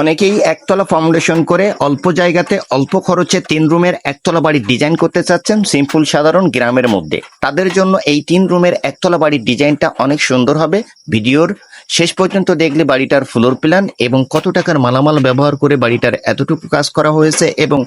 অনেকেই একতলা ফাউন্ডেশন করে অল্প জায়গাতে, অল্প খরচে তিন রুমের একতলা বাড়ি ডিজাইন করতে চাচ্ছেন সিম্পল সাধারণ গ্রামের মধ্যে। তাদের জন্য এই তিন রুমের একতলা বাড়ির ডিজাইনটা অনেক সুন্দর হবে। ভিডিওর শেষ পর্যন্ত দেখলে বাড়িটার ফ্লোর প্ল্যান এবং কত টাকার মালামাল ব্যবহার করে বাড়িটার এতটুকু কাজ করা হয়েছে এবং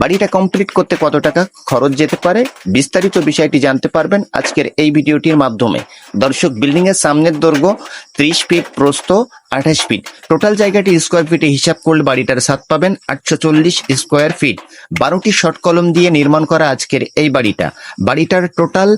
বাড়িটা কমপ্লিট করতে কত টাকা খরচ যেতে পারে, বিস্তারিত বিষয়টি জানতে পারবেন আজকের এই ভিডিওটির মাধ্যমে। দর্শক বিল্ডিং এর সামনের দৈর্ঘ্য ত্রিশ ফিট প্রস্থ আঠাশ ফিট টোটাল জায়গাটি স্কোয়ার ফিটে হিসাব করলে বাড়িটার সাত পাবেন আটশো চল্লিশ স্কোয়ার ফিট বারোটি শর্ট কলম দিয়ে নির্মাণ করা আজকের এই বাড়িটা। বাড়িটার টোটাল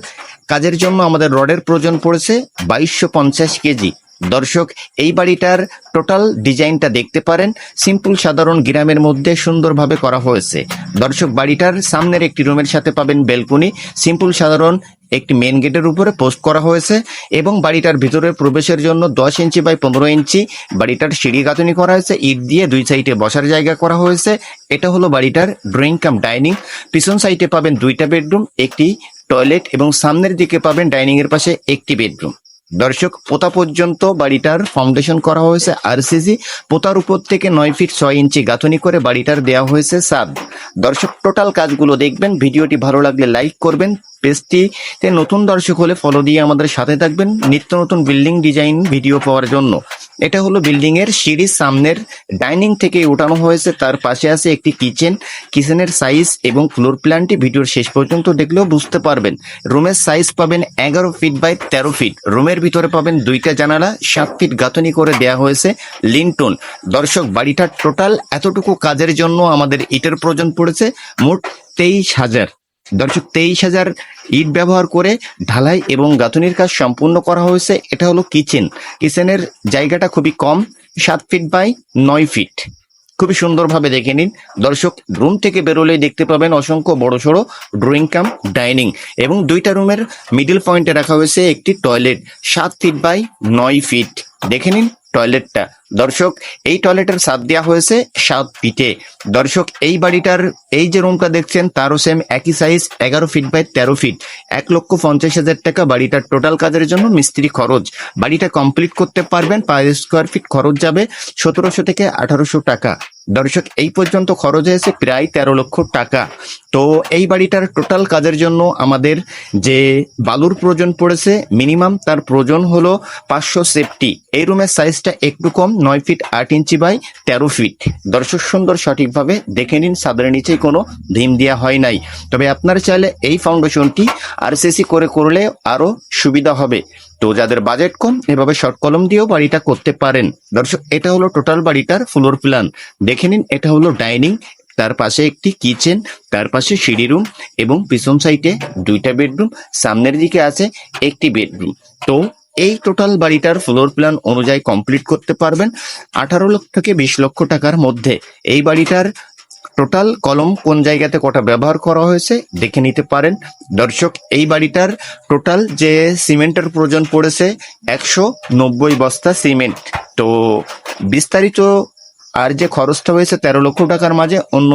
কাজের জন্য আমাদের রডের প্রয়োজন পড়েছে বাইশশো পঞ্চাশ কেজি। দর্শক, এই বাড়িটার টোটাল ডিজাইনটা দেখতে পারেন। সিম্পল সাধারণ গ্রামের মধ্যে সুন্দরভাবে করা হয়েছে। দর্শক, বাড়িটার সামনের একটি রুমের সাথে পাবেন বেলকনি সিম্পল সাধারণ একটি মেন গেটের উপরে পোস্ট করা হয়েছে এবং বাড়িটার ভিতরে প্রবেশের জন্য দশ ইঞ্চি বাই পনেরো ইঞ্চি বাড়িটার সিঁড়ি গাঁথনি করা হয়েছে। ইট দিয়ে দুই সাইডে বসার জায়গা করা হয়েছে। এটা হলো বাড়িটার ড্রয়িং কাম ডাইনিং পিছন সাইডে পাবেন দুইটা বেডরুম একটি টয়লেট এবং সামনের দিকে পাবেন ডাইনিং এর পাশে একটি বেডরুম দর্শক, পোতা পর্যন্ত বাড়িটার ফাউন্ডেশন করা হয়েছে আরসিসি পোতার উপর থেকে নয় ফিট ছয় ইঞ্চি গাঁথনি করে বাড়িটার দেওয়া হয়েছে সাব দর্শক টোটাল কাজগুলো দেখবেন। ভিডিওটি ভালো লাগলে লাইক করবেন। পেজটিতে নতুন দর্শক হলে ফলো দিয়ে আমাদের সাথে থাকবেন। নিত্য নতুন বিল্ডিং ডিজাইন ভিডিও পাওয়ার জন্য। এটা হলো বিল্ডিং এর সিঁড়ির সামনের ডাইনিং থেকে উঠানো হয়েছে। তার পাশে আছে একটি কিচেন। কিচেনের সাইজ এবং ফ্লোর প্ল্যানটি ভিডিওর শেষ পর্যন্ত দেখলেও বুঝতে পারবেন। রুমের সাইজ পাবেন এগারো ফিট বাই তেরো ফিট। রুমের ভিতরে পাবেন দুইটা জানালা, সাত ফিট গাঁথনি করে দেয়া হয়েছে লিনটন। দর্শক বাড়িটার টোটাল এতটুকু কাজের জন্য আমাদের ইটের প্রয়োজন পড়েছে মোট তেইশ হাজার। দর্শক তেইশ হাজার ইট ব্যবহার করে ঢালাই এবং গাঁথনির কাজ সম্পূর্ণ করা হয়েছে। এটা হলো কিচেন। কিচেনের জায়গাটা খুবই কম, সাত ফিট বাই নয় ফিট। খুবই সুন্দরভাবে দেখে নিন। দর্শক, রুম থেকে বেরোলেই দেখতে পাবেন অসংখ্য বড় সড়ো ড্রয়িং কাম, ডাইনিং এবং দুইটা রুমের মিডিল পয়েন্টে রাখা হয়েছে একটি টয়লেট, সাত ফিট বাই নয় ফিট। দেখে নিন টয়লেটটা। দর্শক, এই টয়লেটের সাপ দেওয়া হয়েছে সাত ফিটে। দর্শক, এই বাড়িটার, এই যে রুমটা দেখছেন, তারও সেম একই সাইজ এগারো ফিট বাই তেরো ফিট। এক লক্ষ পঞ্চাশ হাজার টাকা বাড়িটার টোটাল কাজের জন্য মিস্ত্রি খরচ। বাড়িটা কমপ্লিট করতে পারবেন পাঁচ স্কোয়ার ফিট খরচ যাবে সতেরোশো থেকে আঠারোশো টাকা। দর্শক, এই পর্যন্ত খরচ হয়েছে প্রায় তেরো লক্ষ টাকা। তো এই বাড়িটার টোটাল কাজের জন্য আমাদের যে বালুর প্রয়োজন পড়েছে মিনিমাম তার প্রয়োজন হলো পাঁচশো সেফটি এই রুমের সাইজটা একটু কম, নয় ফিট আট ইঞ্চি বাই তেরো ফিট দর্শক, সুন্দর সঠিকভাবে দেখে নিন সাদের নিচেই কোনো ভীম দেওয়া হয় নাই। তবে আপনার চাইলে এই ফাউন্ডেশনটি আরসিসি করে করলে আরও সুবিধা হবে। তো যাদের বাজেট কম, এভাবে শর্ট কলম দিয়েও বাড়িটা করতে পারেন। দর্শক, এটা হলো টোটাল বাড়িটার ফ্লোর প্ল্যান দেখে নিন, এটা হলো ডাইনিং তার পাশে একটি কিচেন তার পাশে সিঁড়ি রুম এবং পিছন সাইডে দুইটা বেডরুম সামনের দিকে আছে একটি বেডরুম তো এই টোটাল বাড়িটার ফ্লোর প্ল্যান অনুযায়ী কমপ্লিট করতে পারবেন আঠারো লক্ষ থেকে বিশ লক্ষ টাকার মধ্যে। এই বাড়িটার টোটাল কলম কোন জায়গাতে কটা ব্যবহার করা হয়েছে দেখে নিতে পারেন। দর্শক, এই বাড়িটার টোটাল যে সিমেন্টের প্রয়োজন পড়েছে একশো নব্বই বস্তা সিমেন্ট। তো বিস্তারিত আর যে খরচটা হয়েছে তেরো লক্ষ টাকার মাঝে অন্য